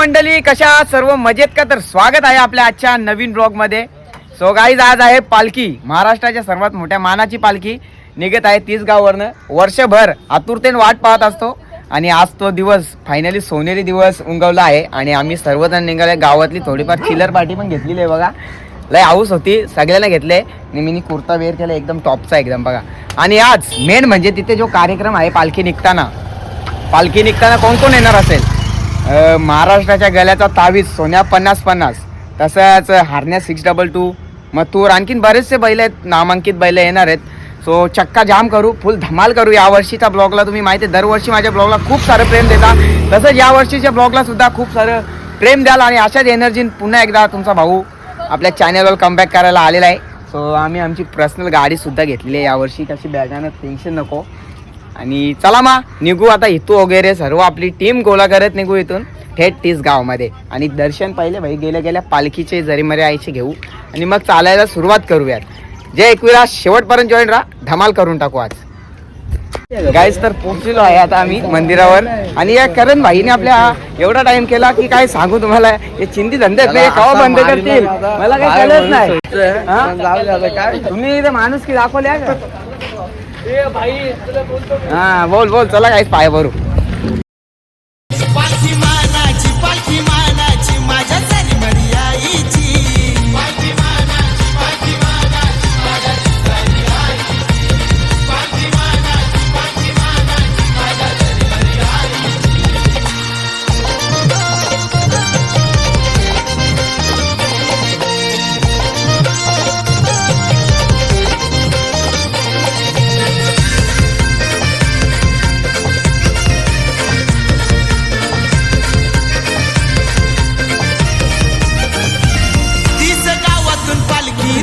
मंडळी कशा सर्व मजेत का? तर स्वागत आहे आपल्या आजच्या नवीन ब्लॉगमध्ये सो गाईज आज आहे पालखी. महाराष्ट्राच्या सर्वात मोठ्या मानाची पालखी. निघत आहे तीस गाववरनं. वर्षभर आतुरतेने वाट पाहत असतो. आणि आज तो दिवस फायनली सोनेरी दिवस उंगवला आहे. आणि आम्ही सर्वजण निघाले गावातली थोडीफार चिलर पार्टी पण घेतलेली आहे बघा. लय हाऊस होती. सगळ्यांना घेतले. मी कुर्ता वेअर केला. एकदम टॉपचा एकदम बघा. आणि आज मेन म्हणजे तिथे जो कार्यक्रम आहे पालखी निघताना. पालखी निघताना कोण कोण येणार असेल? महाराष्ट्राच्या गल्याचा तावीज सोन्या पन्नास पन्नास. तसंच हारण्या सिक्स डबल टू मथुर आणखीन बरेचसे बैल आहेत नामांकित बैल येणार आहेत. सो चक्का जाम करू फुल धमाल करू. या वर्षीच्या ब्लॉगला तुम्ही माहिती आहे दरवर्षी माझ्या ब्लॉगला खूप सारं प्रेम देता. तसंच या वर्षीच्या ब्लॉगला सुद्धा खूप सारं प्रेम द्याल आणि अशाच एनर्जीन पुन्हा एकदा तुमचा भाऊ आपल्या चॅनलवर कमबॅक करायला आलेला आहे. सो आम्ही आमची पर्सनल गाडीसुद्धा घेतलेली आहे. यावर्षी कशी बॅगानं टेन्शन नको. आणि चला मा निघू आता इथू वगैरे सर्व आपली टीम गोळा करत निघू इथून. थेट तीस गावामध्ये. आणि दर्शन पहिले भाई गेल्या गेल्या पालखीचे जरीमरे आईचे घेऊ. आणि मग चालायला सुरुवात करूयात. जे एकविरा शेवटपर्यंत जॉईन राहा. धमाल करून टाकू आज. गाईज तर पोहोचलेलो आहे आता आम्ही मंदिरावर. आणि या करण भाईने आपल्या एवढा टाइम केला की काय सांगू तुम्हाला? हे चिंती धंदे केव्हा बंद करतील? मला काही कळत नाही? तुम्ही माणूस की? दाखवल्या हा बोल बोल चला काहीच पाय भरू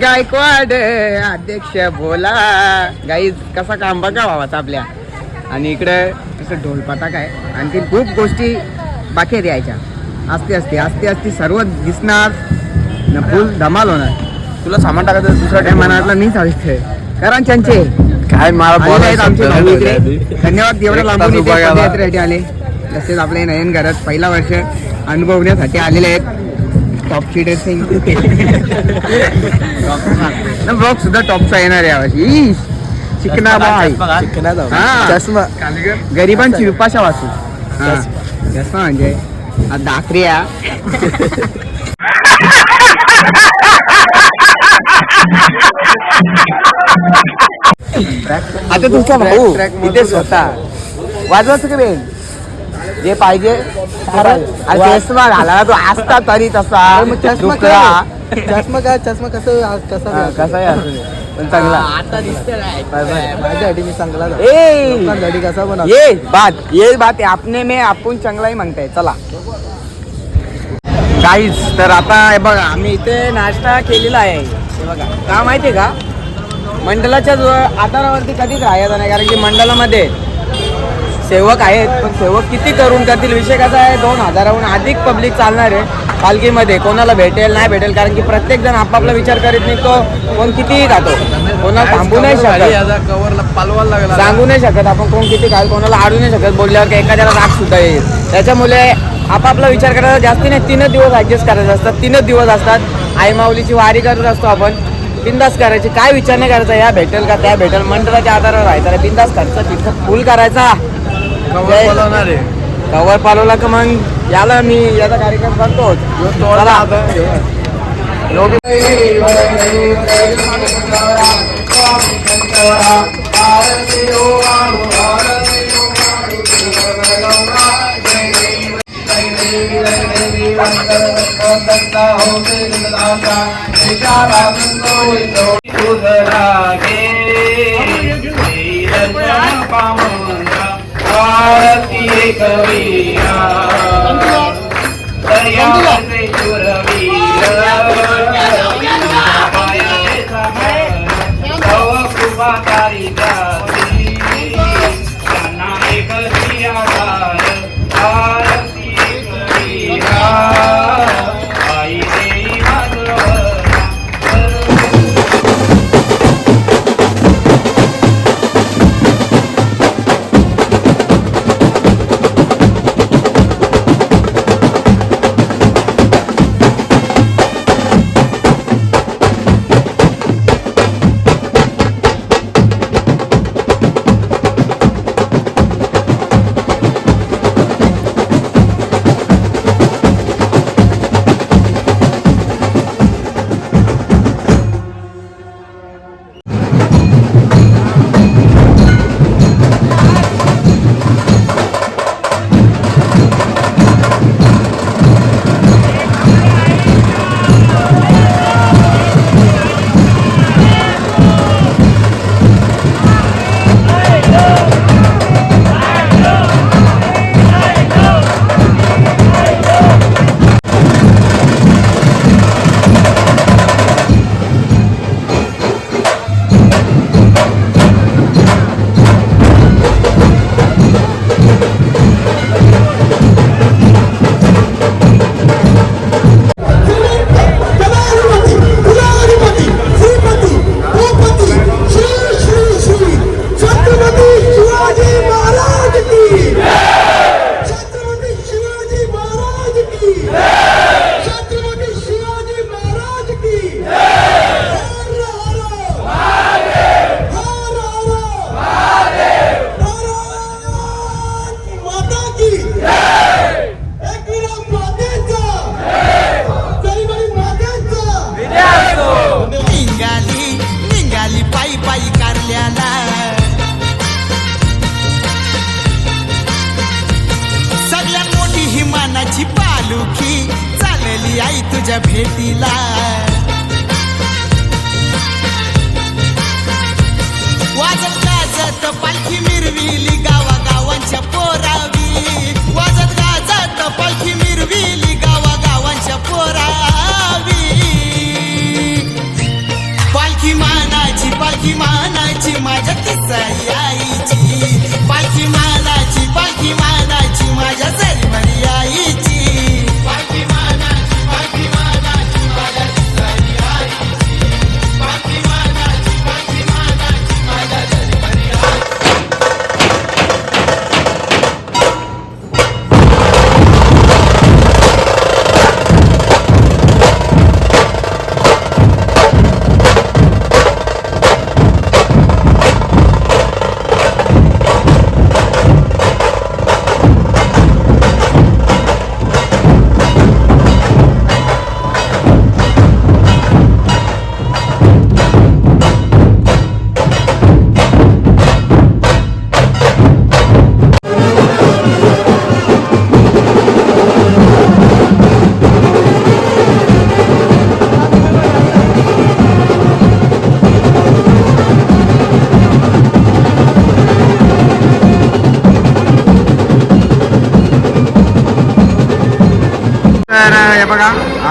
गायकवाड अध्यक्ष बोला गाई कसा काम बघा भावाचा आपल्या. आणि इकडं असं ढोलपाता काय आणखी खूप गोष्टी बाकी आहेत यायच्या. असते असते असते असते सर्व दिसणार. न फुल धमाल होणार. तुला सामान टाकायचं दुसरा काय मनातला मी सांगितलंय कारण त्यांचे काय आहेत आमचे भाऊ इकडे धन्यवाद एवढं लांबून इथे आले. तसेच आपले नयन घरात पहिला वर्ष अनुभवण्यासाठी आलेले आहेत. टॉपची ड्रेसिंग ब्लॉग सुद्धा टॉपचा येणार आहे यावर्षी. हा. चष्मा. गरिबांची विपाशा वाचू हा. चष्मा म्हणजे दाखरिया आता तुमचा भाऊ इथेच होता वाजवायचं का बेन जे पाहिजे चष्मा घाला तो असता तरी तसा. डुकरा. चष्मा काय? चष्मा कसं कसा हा, पण चांगला. माझ्यासाठी मी चांगला ए! गाडी कसा ये बात ये बात आहे. आपने में आपण चांगलाही म्हणताय. चला. काहीच तर आता हे बघा आम्ही इथे नाश्ता केलेला आहे. हे बघा. का माहितीये का? मंडळाच्या आधारावरती कधीच राहायचं नाही कारण की मंडळामध्ये सेवक आहेत पण सेवक किती करून करतील? विषय कसा आहे दोन हजाराहून अधिक पब्लिक चालणार आहे पालखीमध्ये. कोणाला भेटेल नाही भेटेल? कारण की प्रत्येक जण आपापला विचार करीत निघतो. कोण कितीही खातो कोणाला थांबू नाही शकत. सांगू नाही शकत आपण कोण किती काय कोणाला आडू नाही शकत. बोलल्यावर की एखाद्याला राग सुद्धा येईल. त्याच्यामुळे आपापला विचार करायचा जास्ती नाही. तीनच दिवस ऍडजस्ट करायचे असतात. तीनच दिवस असतात. आई माऊलीची वारी करत असतो आपण. बिंदास करायची. काय विचार नाही करायचा. या भेटेल का त्या भेटेल. मंडळाच्या आधारावर राहायचा. बिंदास खर्च तिथं फुल करायचा. कवर बोलवणार. आहे कवर पालवला का मग? याला मी याचा कार्यक्रम करतो. चला. आरती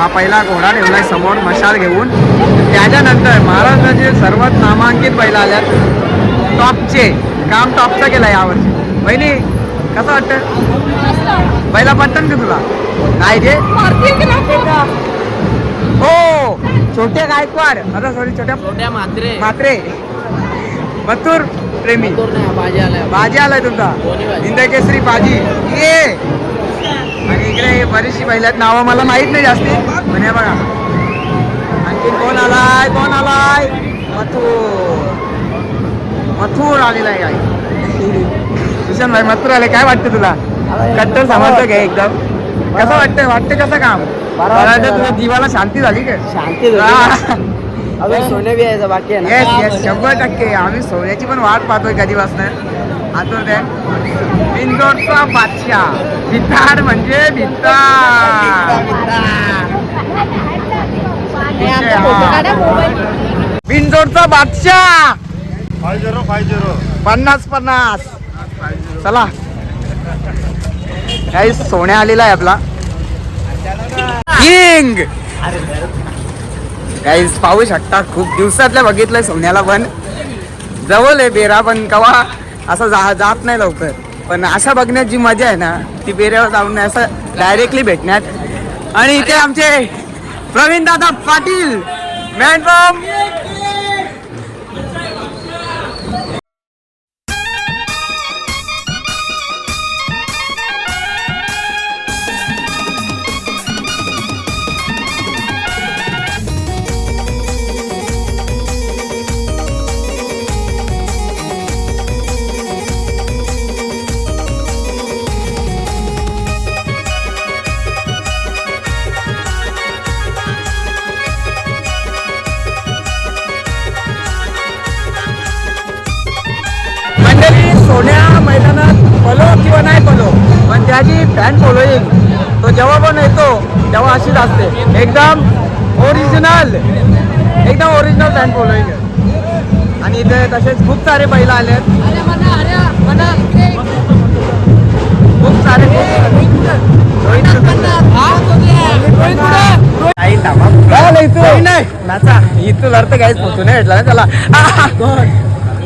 हा पहिला घोडा ठेवलाय समोर मशाल घेऊन. त्याच्यानंतर महाराष्ट्राचे सर्वात नामांकित बैल आल्यात टॉपचे. काम टॉपचं केलं यावर्षी. बहिणी कसं वाटतं? पहिला पटन का तुला? नाही रे हो छोटे गायकवाड. आता सॉरी छोट्या छोट्या मात्रे मात्रे मथुर प्रेमी. भाजी आलाय. भाजी आलाय तुमचा. हिंदकेसरी भाजी ये. आणि इकडे बरीचशी पहिल्यात नावं मला माहीत नाही जास्ती पण हे बघा. आणखी कोण आलाय? कोण आलाय? मथुर. मथुर आलेला आहे भूषण भाई मथुर आले. काय वाटतं तुला? कट्टर समजतं घे एकदम? कसं वाटतं वाटतं कसं काम? तुझ्या जीवाला शांती झाली का? शांती सोने बी यायचं बाकी आहे येस येस शंभर टक्के. आम्ही सोन्याची पण वाट पाहतोय कधीपासून. आतूर द्या रोडचा बादशाह. भिताड म्हणजे भिताड बादशाह. फाय झिरो फाय झिरो पन्नास पन्नास. चला. काही सोन्या आलेला आहे आपला. किंग. काही पाहू शकता खूप दिवसातल्या बघितलंय सोन्याला पण. जवळ आहे बेरा पण कवा. असं जा जात नाही लवकर. पण असा बघण्यात जी मजा आहे ना ती बेऱ्यावर जाऊन नाही असं डायरेक्टली भेटण्यात. आणि इथे आमचे प्रवीण दादा Patil man from fan following तो जेव्हा पण येतो तेव्हा अशीच असते. एकदम ओरिजिनल एकदम ओरिजिनल फॅन फॉलोईंग आणि इथे तसेच खूप सारे बैल आले आहेत. खूप सारे नाचा. इथं लढत काहीच फोटो नाही भेटला ना त्याला.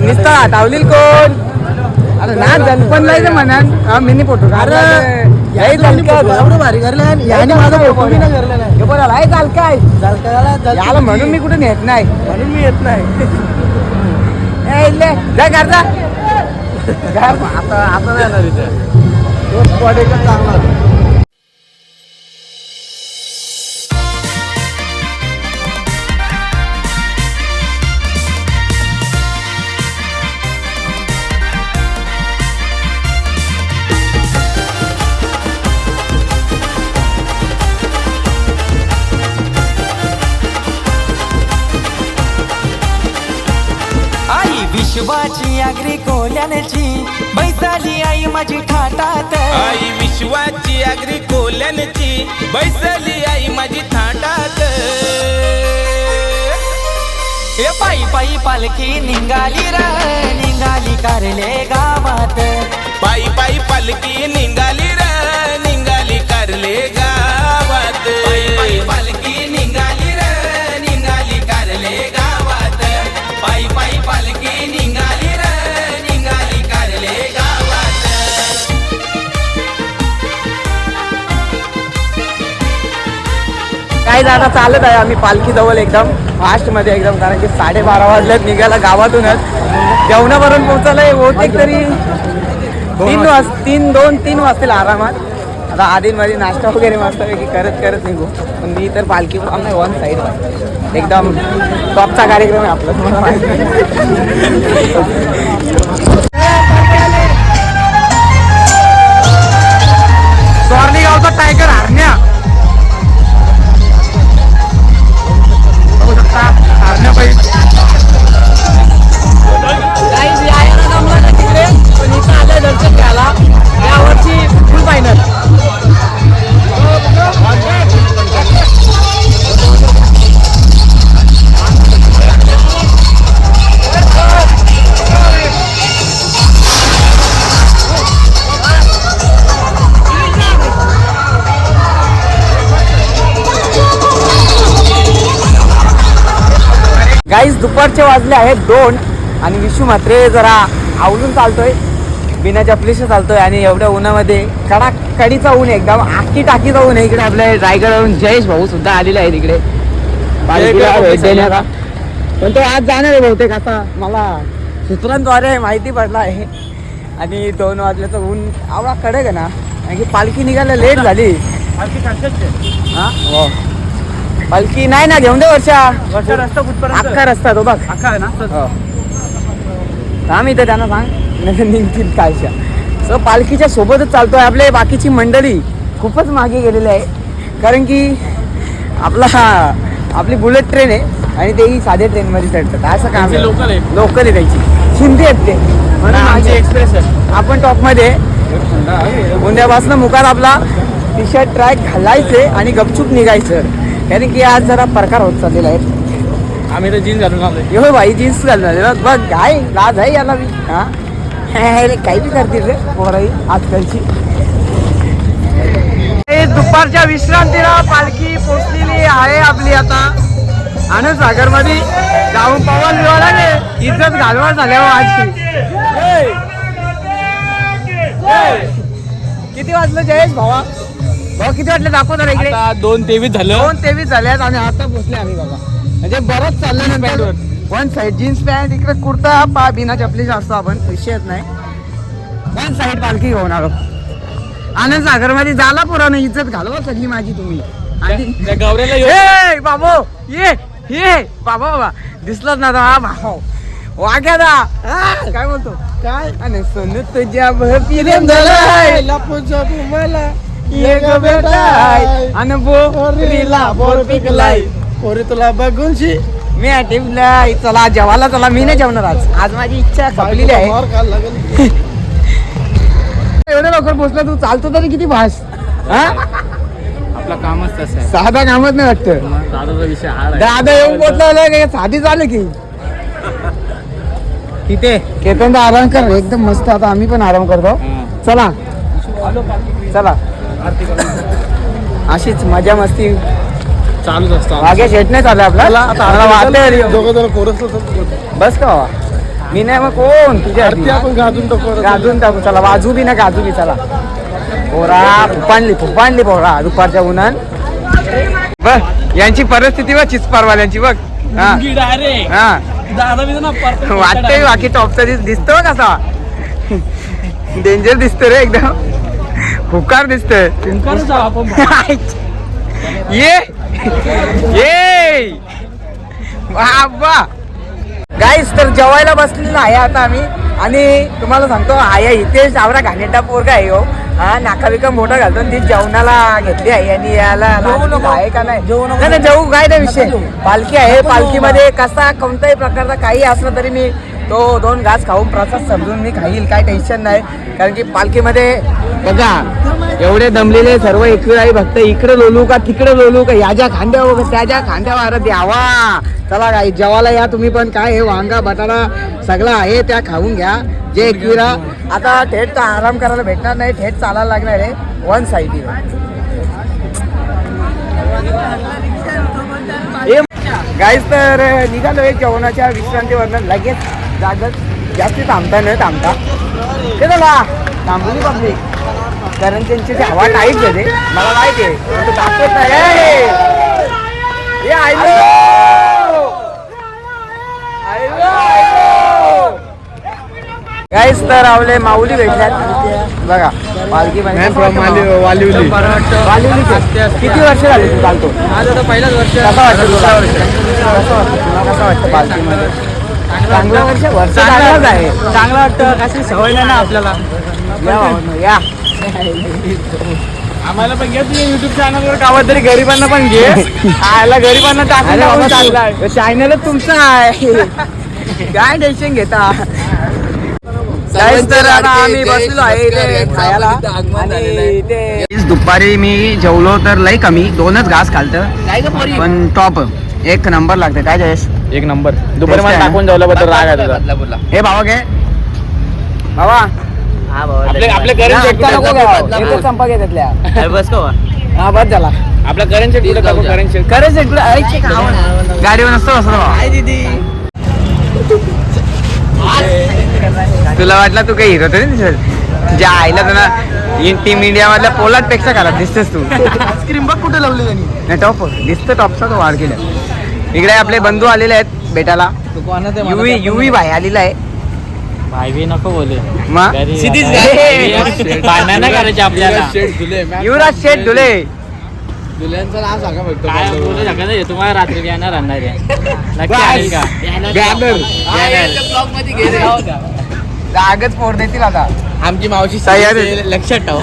निस्ता धावलील कोण? अरे ना जलपण जायचं म्हणान हा मिनी फोटो अरे एवढं भारी करलं याने माझा फोटो बी नाही आहे. बरं आहे चाल काय याला म्हणून मी कुठे नेत नाही. म्हणून मी येत नाही. जा घरचा. आता आता येणार इथे. चांगला. घागरी कोल्यानची. बैसाली आई माझी थाटात. आई विश्वाची आगरी कोल्यानची. बैसली आई माझी थाटात. पायी पायी पालखी निघाली रा. निघाली कारले गावात. पायी पायी पालखी काय आता चालत आहे आम्ही पालखी जवळ एकदम फास्टमध्ये एकदम कारण की साडेबारा वाजल्यात निघायला गावातूनच. जेवणावरून पोहोचायला बहुतेक तरी तीन वाज तीन दोन तीन वाजतील आरामात. आता आधीमध्ये नाश्ता वगैरे मस्तपैकी करत करत निघू. पण मी तर पालखी पण नाही वन साईड एकदम टॉपचा कार्यक्रम आहे आपला. तुम्हाला माहिती दुपारचे वाजले आहेत दोन आणि विशू मात्रे जरा आवलून चालतोय बिना चपलीशी चालतोय आणि एवढ्या उन्हामध्ये कडा कडीचा ऊन आहे एकदम आखी टाकीचा ऊन आहे. इकडे आपल्या रायगडवरून जयेश भाऊ सुद्धा आलेले आहेत इकडे. पण तो आज जाणार आहे बहुतेक आता मला सूत्रांद्वारे माहिती पडला आहे. आणि दोन वाजल्याचं ऊन आवडा कडक आहे ना. कारण की पालखी निघायला लेट झाली. हा? हो. पालखी नाही ना घेऊन दे वर्षा वर्षा रस्ता कुठपर्यंत? अख्खा रस्ता तो बघ. अख्खा आहे ना? हो. थांब इथं त्यांना सांग. नाही निघतील कालच्या सो पालखीच्या सोबतच चालतोय आपले बाकीची मंडळी. खूपच मागे गेलेली आहे. कारण की आपला हा आपली बुलेट ट्रेन आहे आणि तेही साध्या ट्रेनमध्ये चढतात. असं काम आहे. लोकल आहे. त्यांची. शिंदे आहेत ते. म्हणून आमची मागे- एक्सप्रेस आहे. आपण टॉपमध्ये. उद्यापासून मुखात आपला टी शर्ट ट्रॅक घालायचे आणि गपचूप निघायचं. कारण की आज जरा प्रकार होत चाललेला आहे. आम्ही तर जीन्स घालून आलोय. यो भाई जीन्स घालणार बघ काय? लाज आहे याला मी हा? हे रे, काही बी करतील रे पोराई आजकालची. हे दुपारच्या विश्रांतीला पालखी पोचलेली आहे आपली आता. आनंद सागरमध्ये जाऊन पवन विवाला रे इज्जत घालवा झाल्या आजची. किती वाजलं जयेश भावा? भाऊ किती वाजले दाखव जरा इकडे. आता दोन तेवीस झालं. दोन तेवीस झाल्यात आणि आता पोचले आम्ही बाबा. म्हणजे बरंच चाललं ना वन साईड जीन्स पॅन्ट इकडे कुर्ता पा बिना चपलीचा असतो आपण विषयच नाही. वन साईड पालखी घेऊन आलो. आनंद सागरमध्ये झाला पुराण इज्जत घालवा सगळी माझी तुम्ही. आणि त्या गवऱ्याला येऊ ए बाबो ये ये बाबा बाबा. दिसलंच ना हा भाऊ. वाग्या दा. हा, काय बोलतो? काय? आणि सोन तुझ्या भपिरेम झालाय. ये ग बेटा आणि बोरीला बोर पिकलाय. पोरी तुला बघून शी. मी टिपलाय. चला जेवायला चला. मी नाही जेवणार आज. आज माझी इच्छा खपलेली आहे. एवढं लवकर पोहोचला तू चालतो तरी किती भास. हा? आपला कामच तसं आहे. साधा कामच नाही वाटतं. दादाचा विषय दादा येऊन पोहोचला काय साधी चालू की. तिथे केतन आराम कर. एकदम मस्त. आता आम्ही पण आराम करतो. चला. चला. अशीच मजा मस्ती. चालूच असतो मागे शेट नाही चालू आपल्याला आता वाटतंय दोघं जण कोरस बस का? मी नाही मग कोण? तुझ्या आपण गाजून टाकू गाजून टाकू चला. वाजू बी ना गाजू बी चला. पोरा फुपाणली फुपाणली पोरा दुपारच्या उन्हान बघ यांची परिस्थिती बघ चिचपारवाल्यांची बघ. हा. डायरेक्ट हा. दादा बी ना वाटतंय बाकी टॉपचा दिस दिसतो कसा. डेंजर दिसतो रे एकदम. हुकार दिसतोय. आपण ये. ये. बाबा गाईस तर जेवायला बसलेलो आहे आता आम्ही. आणि तुम्हाला सांगतो आया इथे आवडा घाणेटा पोरगा आहे हो. हा नाका बिका मोठा घालतो आणि ती जेवणाला घेतली आहे. आणि याला आहे का नाही? नाही नाही, जेवू काय नाही विषय? पालखी आहे पालखीमध्ये कसा कोणत्याही प्रकारचा काही असलं तरी मी तो दोन घास खाऊन प्रसाद समजून मी खाईल. काय टेन्शन नाही. कारण की पालखीमध्ये बघा एवढे दमलेले सर्व एकविराई भक्त इकडे लोलू का तिकडे लोलू का? याच्या खांद्यावर बघा त्याच्या खांद्यावर द्यावा चला काय जेवायला या तुम्ही पण. काय हे वांगा बटाटा सगळं आहे त्या खाऊन घ्या. जे एकविरा आता थेट तर आराम करायला भेटणार नाही थेट चालायला लागणार आहे. वन साईड गाईज तर निघालो आहे जेवणाच्या विश्रांतीवरनं. लगेच जागत. जास्ती थांबता न थांबता. थांबली पब्लिक कारण त्यांची ती हवा टाईट झाली मला माहिती आहे. तो दाखवत नाही! गाईज तर आवले माऊली भेटल्यात. बघा पालखी वालिवली. किती वर्ष झाली तू चालतो? पहिलाच वर्ष. कसं वाटतं तुला? कसं वाटतं तुला कसं वाटतं पालखीमध्ये? चांगलं वर्ष वर्ष चांगलंच आहे. चांगलं वाटतं. कशी सवय नाही ना आपल्याला. या. आम्हाला पण घ्या तुझ्या युट्यूब चॅनलवर गावात तरी गरिबांना पण घे. आयला गरिबांना टाकून चॅनल तुमचं आहे. काय टेन्शन घेता? तर आता आम्ही बसलो आहे इथे खायला. आणि इथे दुपारी मी जेवलो तर लई कमी. दोनच घास खालतं. पण टॉप. एक नंबर लागते काय जयेश? एक नंबर. दुपारी मला टाकून जेवल्याबद्दल राग आहे हे भावा घे. भावा आपले आपले करण शेट आता नको घ्यावं. एकच संपा घे त्यातल्या बस का हा बस झाला. आपला करण शेट कुठे टाकू करण शेट खरंच आहे तुला ऐक. गाडीवर नसतो. तुला वाटलं तू काही हिरो तरी दिसेल. तुझ्या आईला तुला टीम इंडिया मधल्या पोलाटपेक्षा घरात दिसतेस तू. आईस्क्रीम बघ कुठे लावली त्यांनी. टॉप दिसतं टॉपचा तो वाढ केला इकडे आपले बंधू आलेले आहेत भेटायला युवी युवी भाई आलेला आहे. भाई नको बोले. मग नाही करायचे आपल्याला. युवराज शेठ धुले काय बोलू शकत नाही तुम्हाला रात्री येणार आणणार आहे. नक्की आणेल का? जागच पोर देतील आता. आमची मावशी तयार. लक्षात ठेव.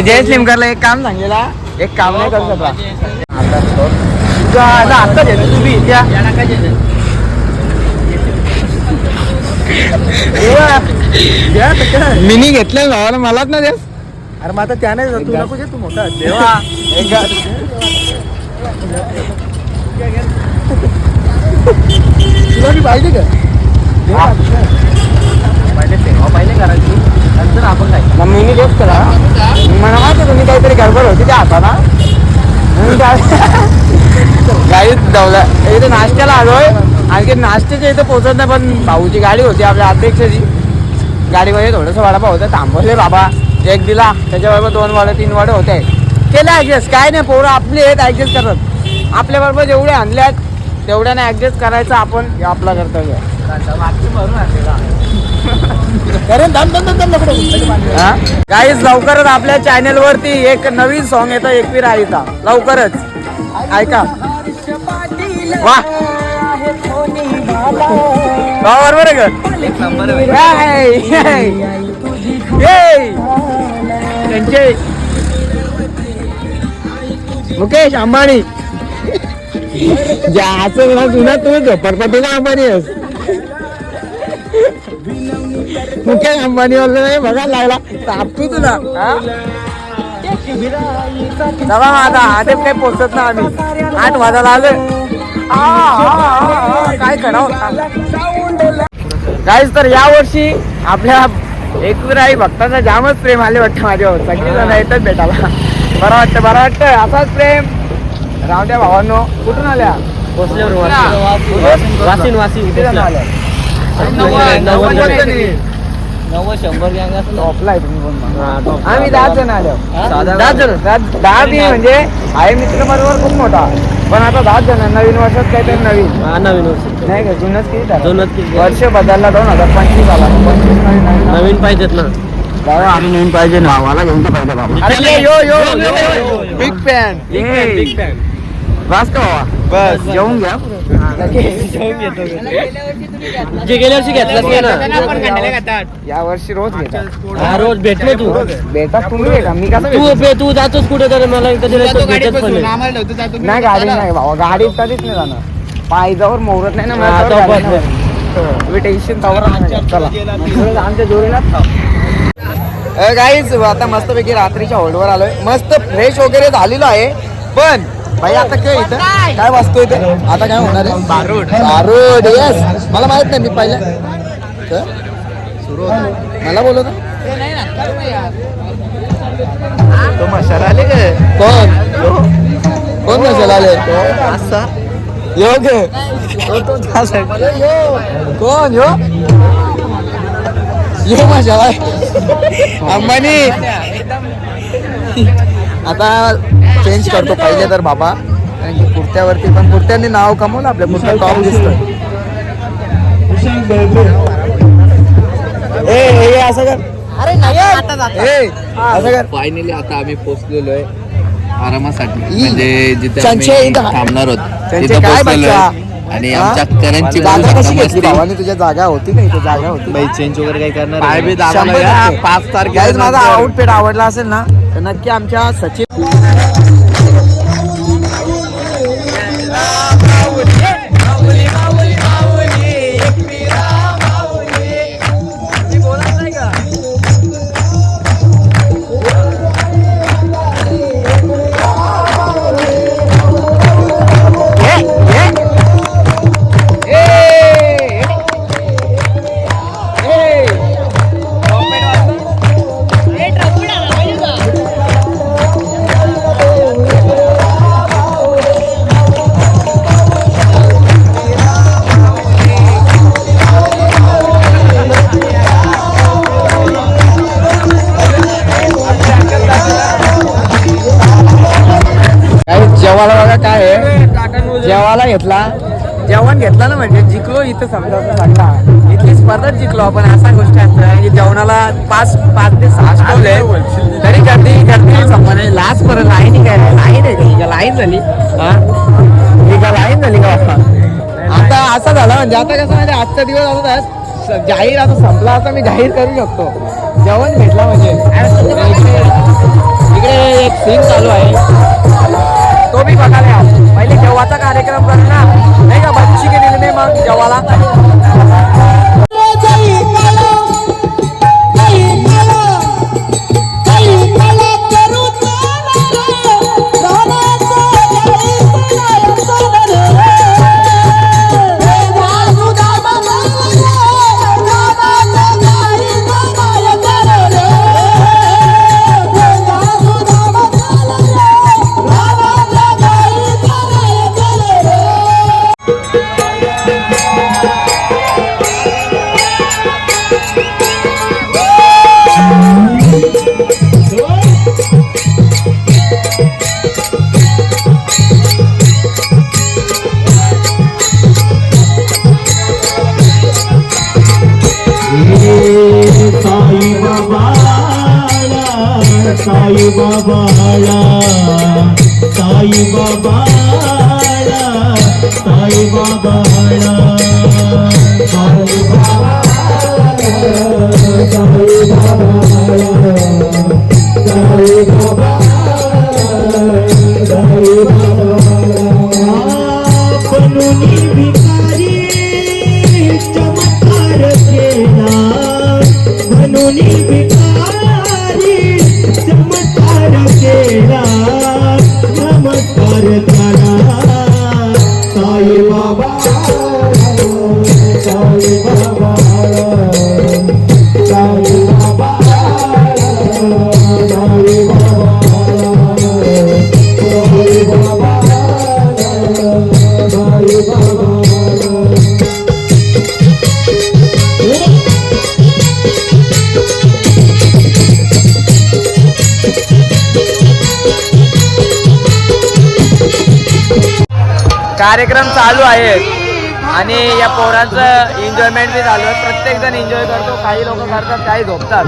जय स्लिमकरला एक काम सांगलेला एक काम नाही करू शकला तुझा आता आत्ताच येतो तुम्ही त्या मिनी घेतलं भावाला मलाच ना देस अरे मग आता त्याने तू नको तू मोठा देवा. तुला बी पाहिजे का? पहिले तेव्हा पहिले करायची. नंतर आपण काय? मग मिनी देत करा. मला माहिती तुम्ही काहीतरी गडबड होती त्या हाताला. गाडीत जाऊला इथे नाश्त्याला आलोय. आणखी नाश्त्याच्या इथे पोहोचत नाही पण भाऊची गाडी होती आपल्या अध्यक्षाची. गाडीमध्ये थोडंसं वडापाव होतं. थांबवले बाबा. एक दिला. त्याच्याबरोबर दोन वडे तीन वडे होते. केलं ऍडजस्ट काय नाही पोरं आपले आहेत ऍडजस्ट करत. आपल्याबरोबर जेवढे आणले आहेत तेवढ्याने ऍडजस्ट करायचं आपण हे आपलं कर्तव्य काहीच लवकरच आपल्या चॅनल वरती एक नवीन सॉन्ग येतं एकवीर आईचा लवकरच. ऐका. वा. वा, बरोबर आहे. त्यांचे मुकेश अंबानी. ज्याचं ना तुला तू झोपडपट्टीला अंबानी आहेस. मुकेश अंबानी वगैरे नाही बघायला लागला. तापतो तुला? चला आता आधीच काही पोचत ना आम्ही. आठ वाजायला आलोय. काय काहीच तर या वर्षी आपल्या एकविराई भक्तांचा जामच प्रेम आले वाटतं माझ्यावर सगळी जण येतात भेटायला. बरं वाटतं बरं वाटतं. असाच प्रेम. राव द्या भावांनो. कुठून आल्या? वासिन वासिन किती जण आल्या? नव्वद, शंभर गँग असं टॉपला आहे तुम्ही पण आम्ही दहा जण आलो? दहा जण. दहा- दहा बी म्हणजे आहे मित्र बरोबर खूप मोठा. पण आता दहा जण. नवीन वर्षात काहीतरी नवीन. हा नवीन वर्ष नाही का? जुनच किती झालं? जुनच किती? वर्ष बदलला दोन हजार पंचवीस आला पंचवीस नवीन नवीन नवीन पाहिजेत ना. बाबा आम्ही नवीन पाहिजे ना. आम्हाला घेऊन तर पाहिजे बाबा. अरे yo yo big fan big fan का बस. जेवून घ्या. जे गेल्या वर्षी घेतलंच नाही ना. या वर्षी रोज घेता हा रोज भेटलो तू. बेटा तुम्ही मी कसं तू तू जातोस कुठे तर मला नाही गाडी नाही बाबा गाडीत कधीच नाही जाणार. पायजावर मोरत नाही ना गाडी. तुम्ही टेन्शन चला. आमच्या जोडीला गाईज आता मस्तपैकी रात्रीच्या होल्डवर आलोय. मस्त फ्रेश वगैरे झालेलो आहे. पण भाई आता काय इथं? काय? वाचतोय ते आता काय होणार आहे? बारूड. बारूड येस मला माहीत नाही मी पहिल्या सुरू मला बोलत तो मशाला आले कोण? कोण नसेल आले? असा. योग कोण यो? यो माझ्या अंबानी. आता चेंज करतो. पहिले तर बाबा कारण की कुर्त्यावरती पण कुर्त्यांनी नाव कमवलं आपल्या कुर्त्या टॉप दिसतोय. ए ए, ए, असं कर. अरे नाही ए असं कर. फायनली आता आम्ही पोहोचलेलो आहे आरामासाठी. म्हणजे जिथे. थांबणार तिथं काय. आणि? आमच्या करंटची जागा कशी घेतली भावानी तुझ्या जागा होती का इथे जागा होती चेंज वगैरे काही करणार पाय बी दाबायला शंभर या. टक्के. पाच तारखेला माझा नंतर. आउटफिट आवडला असेल ना तर नक्की आमच्या सचिन घेतला? जेवण घेतला ना म्हणजे? जिंकलो इथं समजा असं सांगता इथली स्पर्धाच जिंकलो आपण असा गोष्ट असतं की जेवणाला पाच पाच ते सहा आहे तरी गर्दी गर्दी संपणे लास्ट पर्यंत लाईन काय? लाईन आहे लाईन झाली. का लाईन झाली का आता? असं झालं म्हणजे आता कसं म्हणजे आजचा दिवस आता स- जाहीर आता संपला असं मी जाहीर करू शकतो. जेवण भेटला म्हणजे. इकडे एक सीन चालू आहे. तो भी बघायला या. पहिले जेव्हाचा कार्यक्रम कर ना नाही का बच्ची केलेली नाही मग जेव्हाला कार्यक्रम चालू आहेत. आणि या पोरांचं एन्जॉयमेंट बी चालू आहे प्रत्येक जण एन्जॉय करतो. काही लोक करतात काही झोपतात.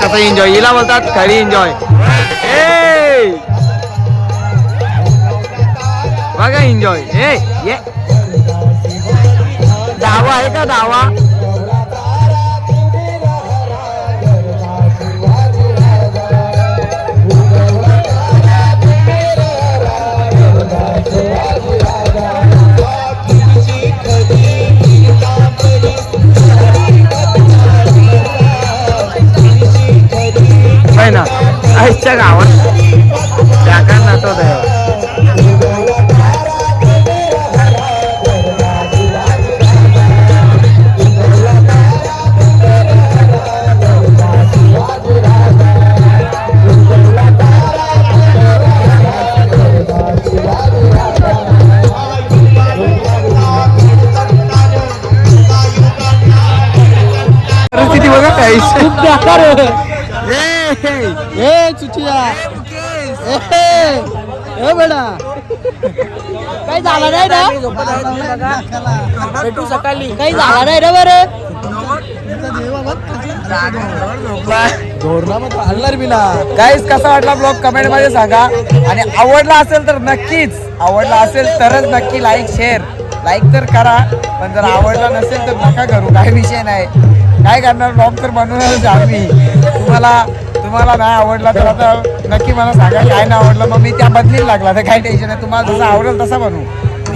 कसं एन्जॉय हिला बोलतात खरी एन्जॉय बघा एन्जॉय ए ये दावा आहे का दावा? गाईच्या गावात. त्याका नाचवत आहे. परिस्थिती बघा काही खूप ए चुचिया ए ए बेडा काही झालं नाही ना भेटू सकाळी. काही झालं नाही रे बरं? गाईस कसा वाटला ब्लॉग कमेंटमध्ये सांगा. आणि आवडला असेल तर नक्कीच आवडला असेल तरच नक्की लाईक शेअर लाईक तर करा पण जर आवडला नसेल तर नका करू. काही विषय नाही. काय करणार? ब्लॉग तर बनवणारच आम्ही. तुम्हाला तुम्हाला नाही आवडला तर आता नक्की मला सांगा काय नाही आवडलं. मग मी त्या बदलीन लागला. तर काही टेन्शन नाही तुम्हाला जसं आवडेल तसं बनवू.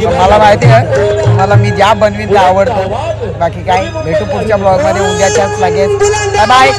मला माहिती आहे तुम्हाला मी ज्या बनवीन ते आवडतो. बाकी काय भेटू पुढच्या ब्लॉगमध्ये उद्याच्याच लगेच बाय